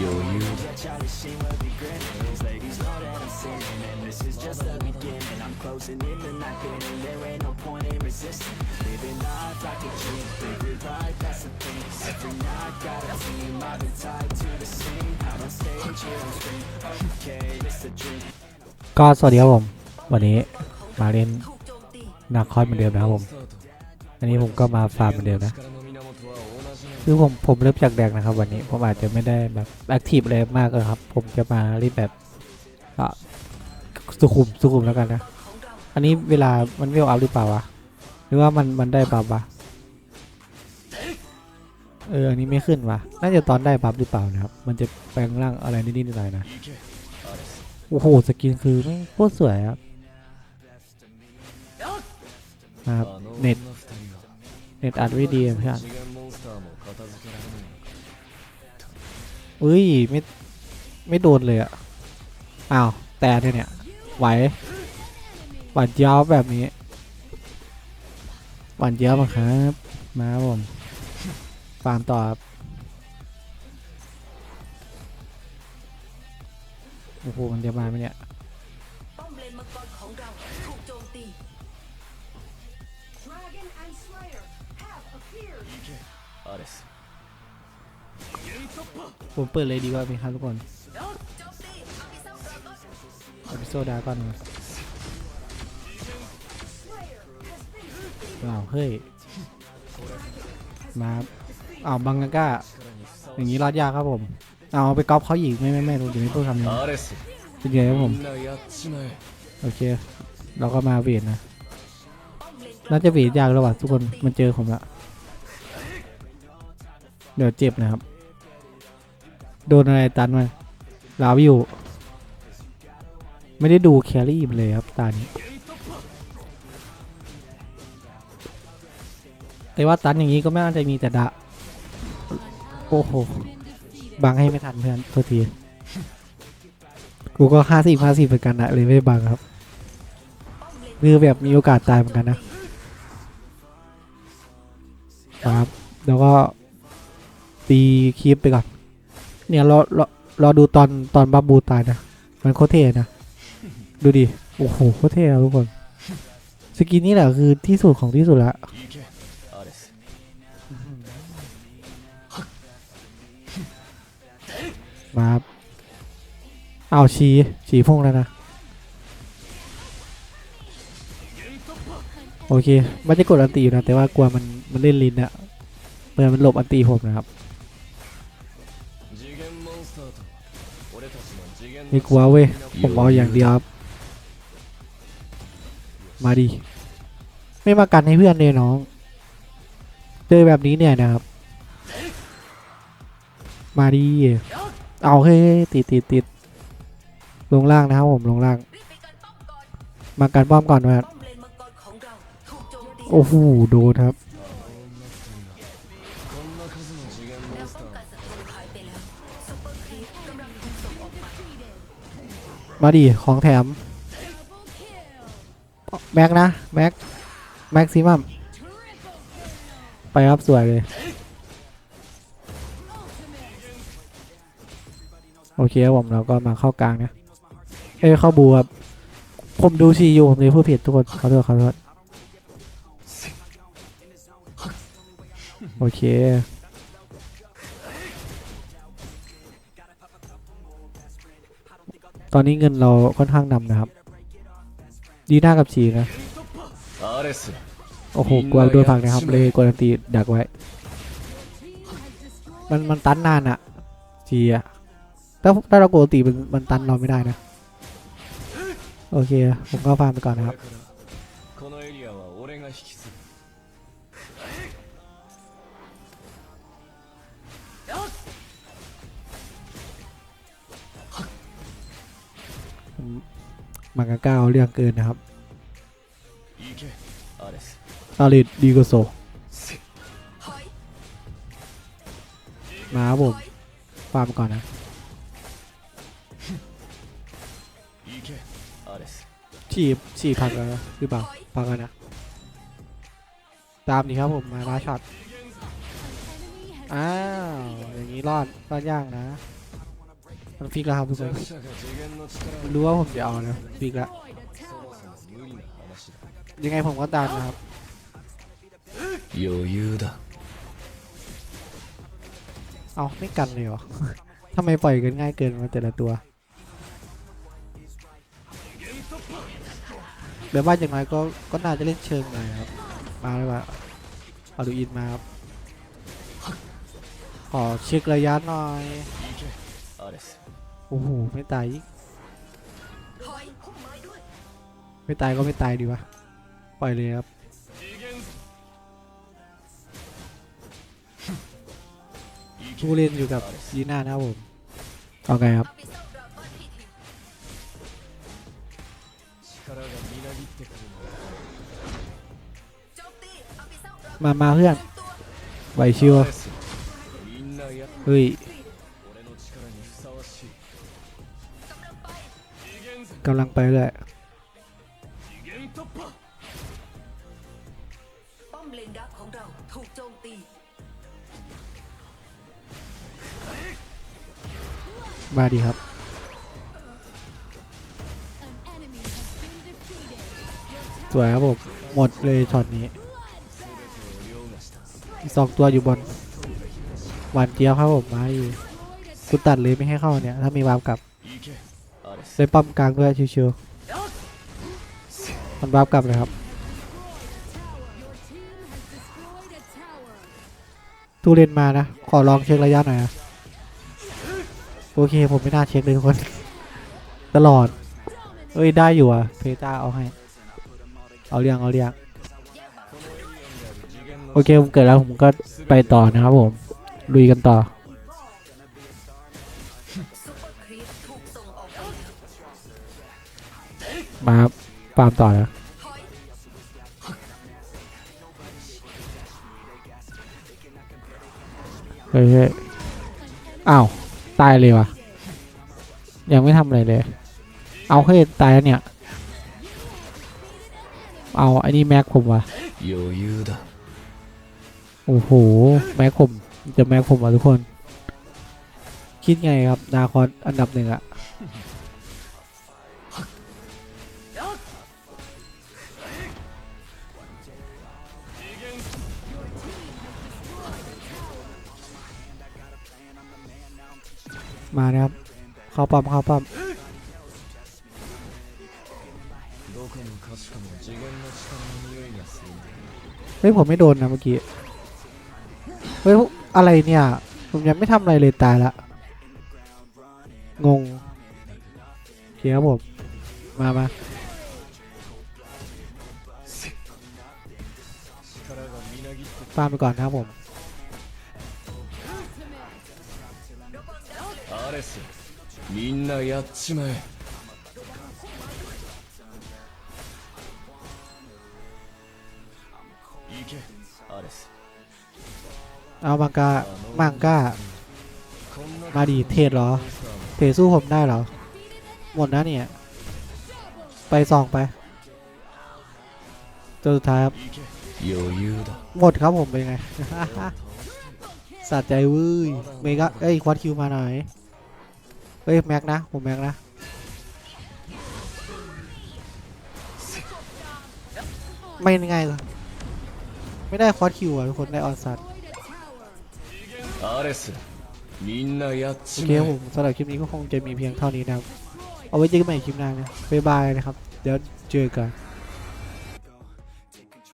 余裕ก็สวัสดีครับผม วันนี้มาเล่นนาคอนเหมือนเดิมนะครับผม อันนี้ผมก็มาฟาร์มเหมือนเดิมนะ คือผมผมเริ่มจากแดกนะครับ วันนี้ผมอาจจะไม่ได้แบบแอคทีฟอะไรมากเลยครับ ผมจะมาเล่นแบบอะสุขุมสุขุมแล้วกันนะ อันนี้เวลามันเวลอัพหรือเปล่าวะ หรือว่ามันมันได้บัฟวะเออ อันนี้ไม่ขึ้นวะน่าจะตอนได้บัฟหรือเปล่านะครับ มันจะแปลงร่างอะไรนิดๆหน่อยๆนะ โอ้โห สกินคือโคตรสวยครับครับเน็ต เน็ตอัดไว้ดีอะเพื่อนเอ้ยไม่ไม่โดนเลยอะอ้าวแต่เนี่ยเนี่ยไหวหวานเจี๊ยบแบบนี้หวานเจี๊ยบอะครับ มาครับผมฟาร์มต่อครับโอ้โหมันจะมาไหมเนี่ย ผมเปิดเลยดีกว่าไหมครับทุกคนเอาพิโซดาก่อนว้าวเฮ้ย มาอ้าบังกาอย่างนี้รอดยากครับผม เอาไปก๊อปเขาอีกไม่ไม่ไม่เดี๋ยวไม่พูดคำนี้เป็นไงครับผม โอเค เราก็มาเวียนนะ น่าจะเวทยากแล้วว่ะทุกคน มันเจอผมละ เดี๋ยวเจ็บนะครับ โดนอะไรตันมาลาวิวไม่ได้ดูแครี่เลยครับตานี้แต่ว่าตันอย่างนี้ก็ไม่น่าจะมีแต่ดะ โอ้โห บังให้ไม่ทันเพื่อนโทษที กูก็ห้าสิบห้าสิบเหมือนกันนะเลยไม่บังครับมือแบบมีโอกาสตายเหมือนกันนะครับ แล้วก็ ตีคลิปไปก่อน เนี่ยรอรอรอดูตอนตอนบับบูตายนะ มันโคเท่นะ ดูดิ โอ้โหโคเท่ะทุกคน สกินนี่แหละคือที่สุดของที่สุดละมาเอาชีชีพุ่งแล้วนะ โอเคไม่นจะกดอันตีอยู่นะ แต่ว่ากลัวมันมันเล่นลินอะเมื่อมันหลบอันตีผมนะครับ ไม่กลัวเว้ย ผมเอาอย่างเดียวครับ มาดีไม่มากันให้เพื่อนเลยน้อง เจอแบบนี้เนี่ยนะครับ มาดีเอาเฮ้ติดติดติดลงล่างนะครับผมลงล่าง มากันป้อมก่อนนะครัโอ้โหโดนครับ มาดิของแถม แม็กนะ แม็ก แม็กซิมัม ไปครับสวยเลย โอเคครับผมเราก็มาเข้ากลางนะ เอ้ยเข้าบูครับ ผมดูชีอยู่ผมเลยพูดผิดทุกคนขอโทษขอโทษโอเค ตอนนี้เงินเราค่อนข้างนำนะครับ ดีหน้ากับชีนะ โอ้โหกลัวโดนผังนะครับ เลยกดตีดักไว้ มันมันตันนานอะชีอะถ้าถ้าเรากดตีมันมันตันเราไม่ได้นะ โอเค ผมก็ฟาร์มไปก่อนนะครับ มังกาเก้าเรื่องเกินนะครับอาลิดดีโกโซ มาครับผมฟาร์มก่อนนะฉีบฉีบพักแล้วหรือเปล่าพักแล้วนะ ตามดีครับผมมาลาช็อต อ้าว อย่างนี้รอดรอดยากนะ มันฟิกแล้วครับทุกคน 弱者が次元の力を รู้ว่าผมจะเอานะฟิกแล้ว そもそも無理な話だ ยังไงผมก็ตามนะครับ 余裕だ เอาไม่กันเลยเหรอ ทำไมปล่อยกันง่ายเกินมาแต่ละตัวเดี๋ยวว่าอย่างไรก็ก็น่าจะเล่นเชิงหน่อยครับ มาเลยว่าเอาดูอินมาครับ ขอเช็คระยะหน่อย 行けアレス โอ้โห ไม่ตายอีกไม่ตายก็ไม่ตายดีวะ ปล่อยเลยครับ ผู้เล่นอยู่กับยีน่านะครับผมเอาไงครับมา มาเพื่อนไหวชิวเฮ้ย กำลังไปเลยมลนามาดีครับ สวยครับผม หมดเลยช็อตนี้สองตัวอยู่บนหวันเดียวครับผมมาอยู่กูตัดเลยไม่ให้เข้าเนี่ย ถ้ามีวามกลับ ได้ป้อมกลางด้วยชิวๆมันบ้ากลับเลยครับ ตูเลนมานะ ขอลองเช็คระยะหน่อยนะโอเค ผมไม่น่าเช็คเลยคน ตลอด เอ้ย ได้อยู่อะ เพต้าเอาให้ เอาเรียงเอาเรียงโอเค ผมเกิดแล้วผมก็ไปต่อนะครับผม ลุยกันต่อ มาฟาร์มต่อนะเฮ้ยอ้าว ตายเลยวะยังไม่ทำอะไรเลย เอาเฮ้ยตายแล้วเนี่ย เอาไอ้นี่แม็กผมวะโอ้โห แม็กผม จะแม็กผมวะทุกคน คิดไงครับ นาคอนอันดับหนึ่งอะ มาครับ เข้าปั๊มเข้าปั๊มเฮ้ยผมไม่โดนนะเมื่อกี้ เฮ้ยอะไรเนี่ย ผมยังไม่ทำอะไรเลยตายละ งงเขียคผม มามาฟาร์มไปก่อนครับผม アレスみんなやっちまえ行けアレス เอามังกา มังกา こんな มาดีเทศเหรอ เทสู้ผมได้เหรอ หมดนะเนี่ย ไปสองไป ตัวสุดท้ายครับ 行け余裕だ หมดครับผมเป็นไง สะใจเว้ยเมกาเอ้ย ควอดคิวมาหน่อย เฮ้ยแม็กนะผมแม็กนะไม่ง่ายเลยไม่ได้คอร์สคิวอะทุกคนได้ออนซัตเรสโอเคผมสำหรับคลิปนี้ก็คงจะมีเพียงเท่านี้นะเอาไว้เจอกันใหม่คลิปหน้านะบ๊ายบายนะครับ เดี๋ยวเจอกัน